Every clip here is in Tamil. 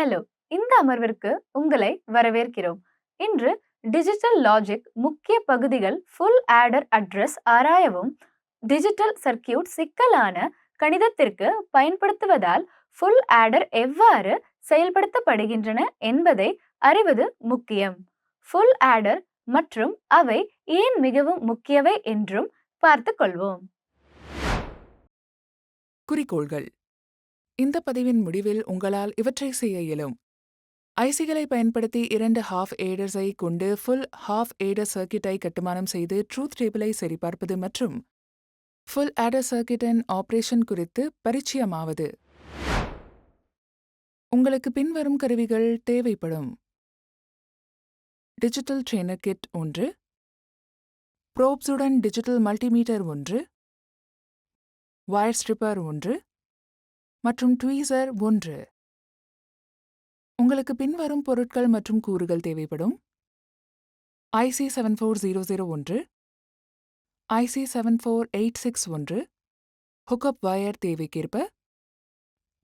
ஹலோ இந்த அமர்விற்கு உங்களை வரவேற்கிறோம். இன்று டிஜிட்டல் லாஜிக் முக்கிய பகுதிகள் ஃபுல் ஆடர் அட்ரஸ் ஆராயவும் டிஜிட்டல் சர்க்கியூட் சிக்கலான கணிதத்திற்கு பயன்படுத்துவதால் ஃபுல் ஆடர் எவ்வாறு செயல்படுத்தப்படுகின்றன என்பதை அறிவது முக்கியம். ஃபுல் ஆடர் மற்றும் அவை ஏன் மிகவும் முக்கியவை என்றும் பார்த்து கொள்வோம். குறிக்கோள்கள். இந்த பதிவின் முடிவில் உங்களால் இவற்றை செய்ய இயலும். ஐசிகளை பயன்படுத்தி இரண்டு ஹாஃப் ஏடர்ஸை கொண்டு ஃபுல் ஹாஃப் ஏடர் சர்க்கிட்டை கட்டுமானம் செய்து ட்ரூத் டேபிளை சரிபார்ப்பது மற்றும் ஃபுல் ஆடர் சர்க்கிட்டின் ஆபரேஷன் குறித்து பரிச்சயமாவது. உங்களுக்கு பின்வரும் கருவிகள் தேவைப்படும். டிஜிட்டல் ட்ரெய்னர் கிட் ஒன்று. ப்ரோப்ஸுடன் டிஜிட்டல் மல்டிமீட்டர் ஒன்று. வயர் ஸ்ட்ரிப்பர் ஒன்று. மற்றும் ட்வீசர் ஒன்று. உங்களுக்கு பின்வரும் பொருட்கள் மற்றும் கூறுகள் தேவைப்படும். IC seven four zero zero ஒன்று. IC seven four eight six ஒன்று. ஹுக்அப் வயர் தேவைக்கேற்ப.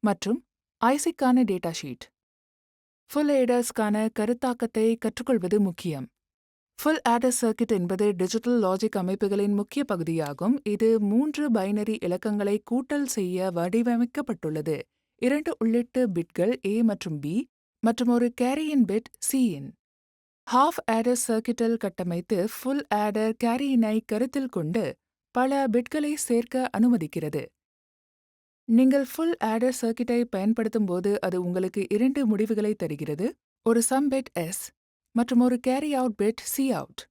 மற்றும் ஐசிக்கான டேட்டா ஷீட் ஃபுல் ஏடர்ஸ்க்கான கருத்தாக்கத்தை கற்றுக்கொள்வது முக்கியம். ஃபுல் ஆடர் சர்க்கிட் என்பது டிஜிட்டல் லாஜிக் அமைப்புகளின் முக்கிய பகுதியாகும். இது மூன்று பைனரி இலக்கங்களை கூட்டல் செய்ய வடிவமைக்கப்பட்டுள்ளது. இரண்டு உள்ளிட்டு பிட்கள் ஏ மற்றும் பி மற்றும் ஒரு கேரியின் பிட் சியின் ஹாஃப் ஆடர் சர்க்கிட்டில் கட்டமைத்து ஃபுல் ஆடர் கேரியினை கருத்தில் கொண்டு பல பிட்களை சேர்க்க அனுமதிக்கிறது. நீங்கள் ஃபுல் ஆடர் சர்க்கிட்டை பயன்படுத்தும் போது அது உங்களுக்கு இரண்டு முடிவுகளை தருகிறது. ஒரு சம் பிட் எஸ் மற்றும் ஒரு carry out bit C out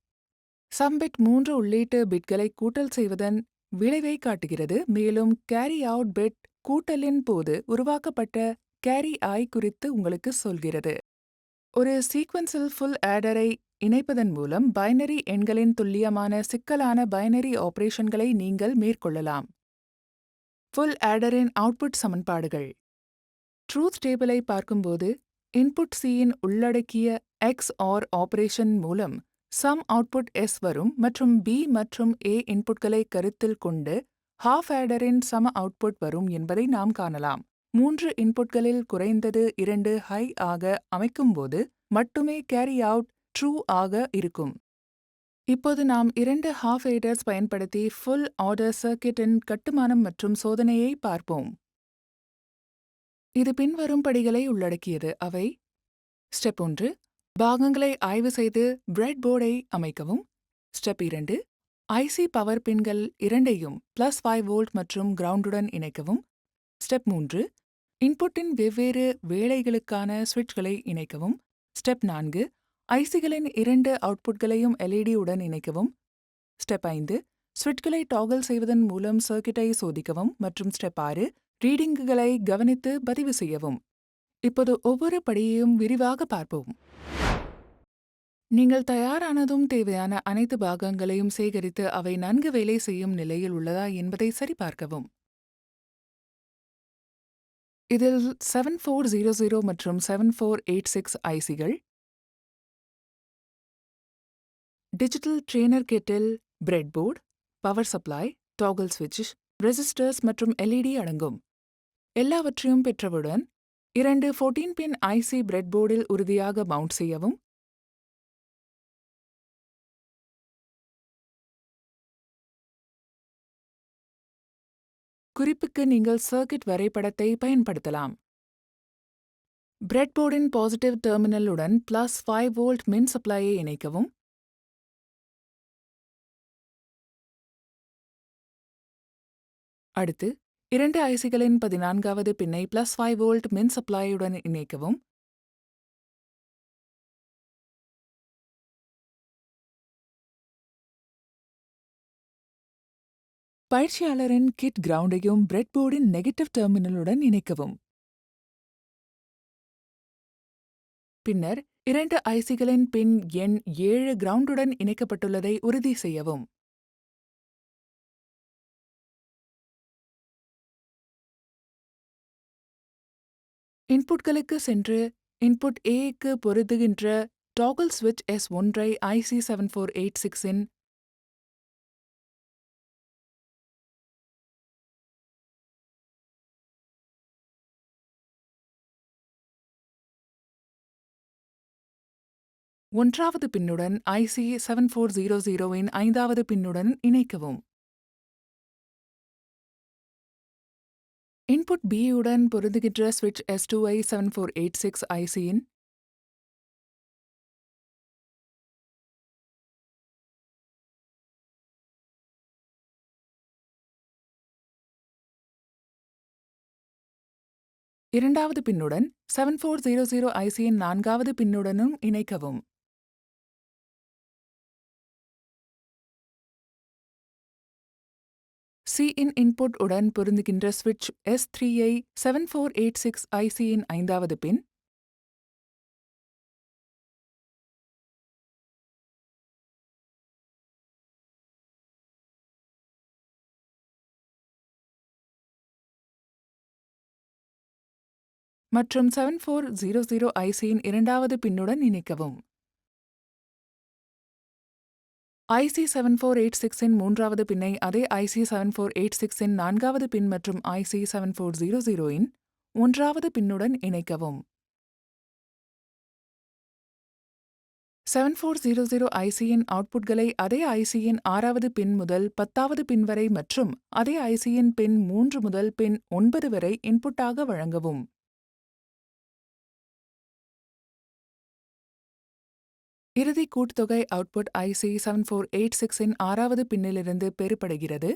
sum bit மூன்று உள்ளீட்டு பிட்களை கூட்டல் செய்வதன் விளைவை காட்டுகிறது. மேலும் கேரி அவுட் பிட் கூட்டலின் போது உருவாக்கப்பட்ட கேரி ஐ குறித்து உங்களுக்கு சொல்கிறது. ஒரு சீக்வன்ஸில் ஃபுல் ஆடரை இணைப்பதன் மூலம் பைனரி எண்களின் துல்லியமான சிக்கலான பைனரி ஆபரேஷன்களை நீங்கள் மேற்கொள்ளலாம். ஃபுல் ஆடரின் அவுட்புட் சமன்பாடுகள். ட்ரூத் டேபிளை பார்க்கும்போது இன்புட் சியின் உள்ளடக்கிய எக்ஸ் ஆர் ஆபரேஷன் மூலம் சம் அவுட்புட் எஸ் வரும் மற்றும் பி மற்றும் ஏ இன்புட்களை கருத்தில் கொண்டு ஹாஃப் ஆடரின் சம அவுட்புட் வரும் என்பதை நாம் காணலாம். மூன்று இன்புட்களில் குறைந்தது இரண்டு ஹை ஆக அமைக்கும்போது மட்டுமே கேரி அவுட் ட்ரூ ஆக இருக்கும். இப்போது நாம் இரண்டு ஹாஃப் ஏடர்ஸ் பயன்படுத்தி ஃபுல் ஆர்டர் சர்க்கிட்டின் கட்டுமானம் மற்றும் சோதனையை பார்ப்போம். இது பின்வரும் படிகளை உள்ளடக்கியது. அவை ஸ்டெப் ஒன்று பாகங்களை ஆய்வு செய்து பிரெட் போர்டை அமைக்கவும். ஸ்டெப் இரண்டு ஐசி பவர் பின்கள் இரண்டையும் பிளஸ் ஃபைவ் வோல்ட் மற்றும் கிரவுண்டுடன் இணைக்கவும். ஸ்டெப் மூன்று இன்புட்டின் வெவ்வேறு வேலைகளுக்கான சுவிட்ச்களை இணைக்கவும். ஸ்டெப் நான்கு ஐசிகளின் இரண்டு அவுட்புட்களையும் எல்இடி உடன் இணைக்கவும். ஸ்டெப் ஐந்து சுவிட்ச்களை டாகல் செய்வதன் மூலம் சர்க்கிட்டை சோதிக்கவும் மற்றும் ஸ்டெப் ஆறு ரீடிங்குகளை கவனித்து பதிவு செய்யவும். இப்போது ஒவ்வொரு படியையும் விரிவாக பார்ப்போம். நீங்கள் தயாரானதும் தேவையான அனைத்து பாகங்களையும் சேகரித்து அவை நன்கு வேலை செய்யும் நிலையில் உள்ளதா என்பதை சரிபார்க்கவும். இதில் செவன் ஃபோர் ஜீரோ ஜீரோ மற்றும் செவன் ஃபோர் எயிட் சிக்ஸ் ஐசிகள் digital trainer கிட்டில் bread board power supply toggle சுவிட்ச் ரெசிஸ்டர்ஸ் மற்றும் எல்இடி அடங்கும். எல்லாவற்றையும் பெற்றவுடன் இரண்டு ஃபோர்டீன் பின் ஐசி பிரெட் போர்டில் உறுதியாக மவுண்ட் செய்யவும். குறிப்புக்கு நீங்கள் சர்க்கிட் வரைபடத்தை பயன்படுத்தலாம். பிரெட்போர்டின் பாசிட்டிவ் டெர்மினலுடன் பிளஸ் ஃபைவ் வோல்ட் மின் சப்ளையை இணைக்கவும். அடுத்து இரண்டு ஐசிகளின் பதினான்காவது பின்னை பிளஸ் ஃபைவ் வோல்ட் மின் சப்ளையுடன் இணைக்கவும். பயிற்சியாளரின் கிட் கிரவுண்டையும் பிரெட்போர்டின் நெகட்டிவ் டெர்மினலுடன் இணைக்கவும். பின்னர் இரண்டு ஐசிகளின் பின் எண் ஏழு கிரவுண்டுடன் இணைக்கப்பட்டுள்ளதை உறுதி செய்யவும். இன்புட்களுக்கு சென்று இன்புட் ஏ க்கு பொருத்துகின்ற டாகல் சுவிட்ச் எஸ் ஒன்றை ஐசி செவன் ஃபோர் எயிட் சிக்ஸின் ஒன்றாவது பின்னுடன் ஐசி செவன் ஃபோர் ஜீரோ ஜீரோவின் ஐந்தாவது பின்னுடன் இணைக்கவும். இன்புட் பியுடன் பொருந்துகின்ற சுவிட்ச் எஸ் டூ ஐ செவன் ஃபோர் எயிட் சிக்ஸ் ஐசியின் இரண்டாவது பின்னுடன் செவன் ஃபோர் ஜீரோ ஜீரோ ஐசியின் நான்காவது பின்னுடனும் இணைக்கவும். சி இன் இன்புட் உடன் பொருந்துகின்ற சுவிட்ச் எஸ் த்ரீயை செவன் ஃபோர் எயிட் சிக்ஸ் ஐசியின் ஐந்தாவது பின் மற்றும் செவன் ஃபோர் ஜீரோ ஜீரோ ஐசியின் இரண்டாவது பின்னுடன் இணைக்கவும். ஐசி செவன் ஃபோர் எயிட் சிக்ஸின் மூன்றாவது பின்னை அதே ஐசி செவன் ஃபோர் எயிட் சிக்ஸின் நான்காவது பின் மற்றும் ஐசி செவன் ஃபோர் ஜீரோ ஜீரோயின் ஒன்றாவது பின்னுடன் இணைக்கவும். செவன் ஃபோர் ஜீரோ ஜீரோ ஐசியின் அவுட்புட்களை அதே ஐசியின் ஆறாவது பின் முதல் பத்தாவது பின் வரை மற்றும் அதே ஐசியின் பின் மூன்று முதல் பின் ஒன்பது வரை இன்புட்டாக வழங்கவும். இறுதி கூட்டுத்தொகை output IC seven four eight சிக்ஸின் ஆறாவது பின்னிலிருந்து பெறுபடுகிறது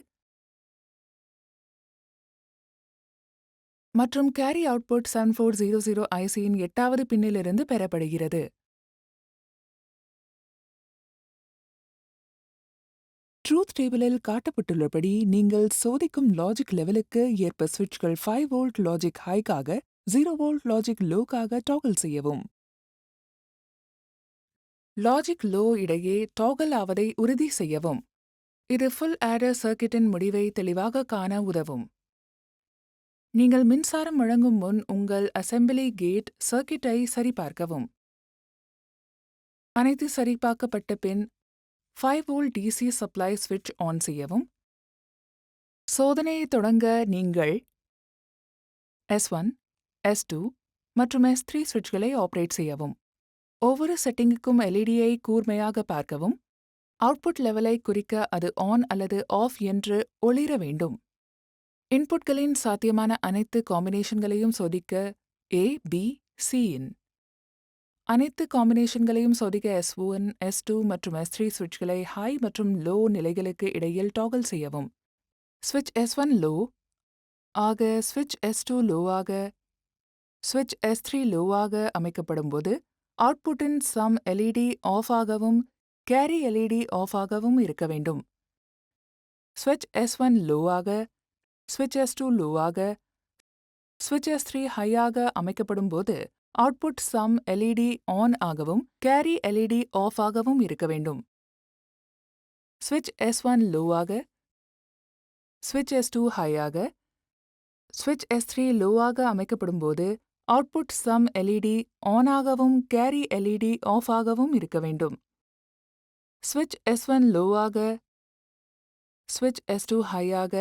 மற்றும் carry output seven four zero zero ஐசியின் எட்டாவது பின்னிலிருந்து பெறப்படுகிறது. ட்ரூத் டேபிளில் காட்டப்பட்டுள்ளபடி நீங்கள் சோதிக்கும் லாஜிக் லெவலுக்கு ஏற்ப சுவிட்ச்கள் ஃபைவ் வோல்ட் லாஜிக் ஹைக்காக ஜீரோ வோல்ட் லாஜிக் லோக்காக டாகல் செய்யவும். லாஜிக் லோ இடையே டாகல் ஆவதை உறுதி செய்யவும். இது ஃபுல் ஆடர் சர்க்கிட்டின் முடிவை தெளிவாக காண உதவும். நீங்கள் மின்சாரம் வழங்கும் முன் உங்கள் அசெம்பிளி கேட் சர்க்கிட்டை சரிபார்க்கவும். அனைத்து சரிபார்க்கப்பட்ட பின் ஃபைவ் வோல்ட் டிசி சப்ளை சுவிட்ச் ஆன் செய்யவும். சோதனையை தொடங்க நீங்கள் எஸ் ஒன் எஸ் டூ மற்றும் எஸ் த்ரீ சுவிட்ச்களை ஆப்ரேட் செய்யவும். ஒவ்வொரு செட்டிங்குக்கும் எல்இடியை கூர்மையாக பார்க்கவும் அவுட்புட் லெவலை குறிக்க அது ஆன் அல்லது ஆஃப் என்று ஒளிர வேண்டும். இன்புட்களின் சாத்தியமான அனைத்து காம்பினேஷன்களையும் சோதிக்க ஏ பி சியின் அனைத்து காம்பினேஷன்களையும் சோதிக்க எஸ் ஒன் எஸ் டூ மற்றும் எஸ் த்ரீ சுவிட்ச்களை ஹை மற்றும் லோ நிலைகளுக்கு இடையில் டாகல் செய்யவும். ஸ்விட்ச் எஸ் ஒன் லோ ஆக ஸ்விட்ச் எஸ் டூ லோவாக ஸ்விட்ச் எஸ் த்ரீ லோவாக அமைக்கப்படும் போது அவுட்புட்டின் சம் எல்இடி ஆஃப் ஆகவும் கேரி எல்இடி ஆஃப் ஆகவும் இருக்க வேண்டும். ஸ்விட்ச் எஸ் ஒன் லோவாக ஸ்விட்ச் எஸ் டூ லோவாக ஸ்விட்ச் எஸ் த்ரீ ஹையாக அமைக்கப்படும் போது அவுட்புட் சம் எல்இடி ஆன் ஆகவும் கேரி எல்இடி ஆஃப் ஆகவும் இருக்க வேண்டும். ஸ்விட்ச் எஸ் ஒன் லோவாக ஸ்விட்ச் எஸ் டூ ஹையாக ஸ்விட்ச் எஸ் த்ரீ லோவாக அமைக்கப்படும் போது அவுட்புட் சம் எல்இடி ஆன் ஆகவும் கேரி எல்இடி ஆஃப் ஆகவும் இருக்க வேண்டும். ஸ்விட்ச் எஸ் ஒன் லோவாக ஸ்விட்ச் எஸ் டூ ஹையாக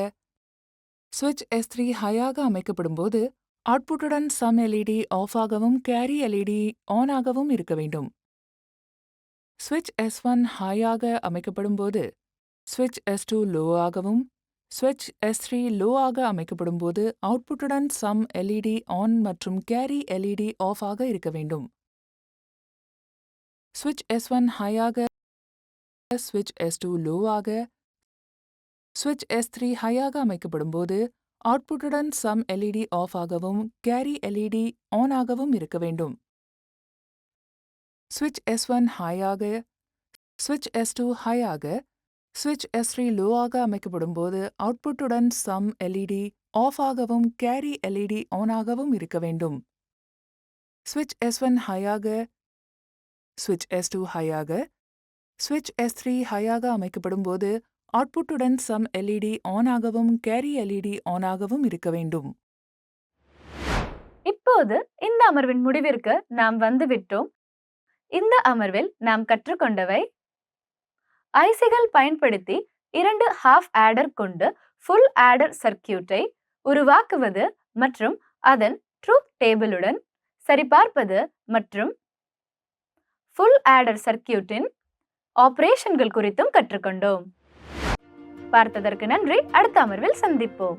ஸ்விட்ச் எஸ் த்ரீ ஹையாக அமைக்கப்படும் போது அவுட்புட்டுடன் சம் எல்இடி ஆஃப் ஆகவும் கேரி எல்இடி ஆன் ஆகவும் இருக்க வேண்டும். ஸ்விட்ச் எஸ் ஒன் ஹையாக அமைக்கப்படும் போது ஸ்விட்ச் எஸ் டூ லோ ஆகவும் ஸ்விட்ச் எஸ் த்ரீ லோ ஆக அமைக்கப்படும் போது அவுட்புட்டுடன் சம் எல்இடி ஆன் மற்றும் கேரி எல்இடி ஆஃப் ஆக இருக்க வேண்டும். ஸ்விட்ச் எஸ் ஒன் ஹையாக ஸ்விட்ச் எஸ் டூ லோ ஆக ஸ்விட்ச் எஸ் த்ரீ ஹையாக அமைக்கப்படும் போது அவுட்புட்டுடன் சம் எல்இடி ஆஃப் ஆகவும் கேரி எல்இடி ஆன் ஆகவும் இருக்க வேண்டும். ஸ்விட்ச் எஸ் ஒன் ஹையாக ஸ்விட்ச் எஸ் டூ ஹையாக சுவிட்ச் எஸ் த்ரீ லோ ஆக அமைக்கப்படும் போது அவுட்புட்டுடன் சம் எல்இடி ஆஃப் ஆகவும் கேரி எல்இடி ஆன் ஆகவும் இருக்க வேண்டும். சுவிட்ச் எஸ் ஒன் ஹையாக சுவிட்ச் எஸ் டூ ஹையாக சுவிட்ச் எஸ் த்ரீ ஹையாக அமைக்கப்படும் போது அவுட்புட்டுடன் சம் எல்இடி ஆன் ஆகவும் கேரி எல்இடி ஆன் ஆகவும் இருக்க வேண்டும். இப்போது இந்த அமர்வின் முடிவிற்கு நாம் வந்துவிட்டோம். இந்த அமர்வில் நாம் கற்றுக்கொண்டவை ஐசிகள் பயன்படுத்தி இரண்டு ஹாஃப் ஆடர் கொண்டு ஃபுல் ஆடர் சர்க்கியூட்டை உருவாக்குவது மற்றும் அதன் ட்ரூத் டேபிளுடன் சரிபார்ப்பது மற்றும் ஃபுல் ஆடர் சர்க்கியூட்டின் ஆபரேஷன்கள் குறித்தும் கற்றுக்கொண்டோம். பார்த்ததற்கு நன்றி. அடுத்த அமர்வில் சந்திப்போம்.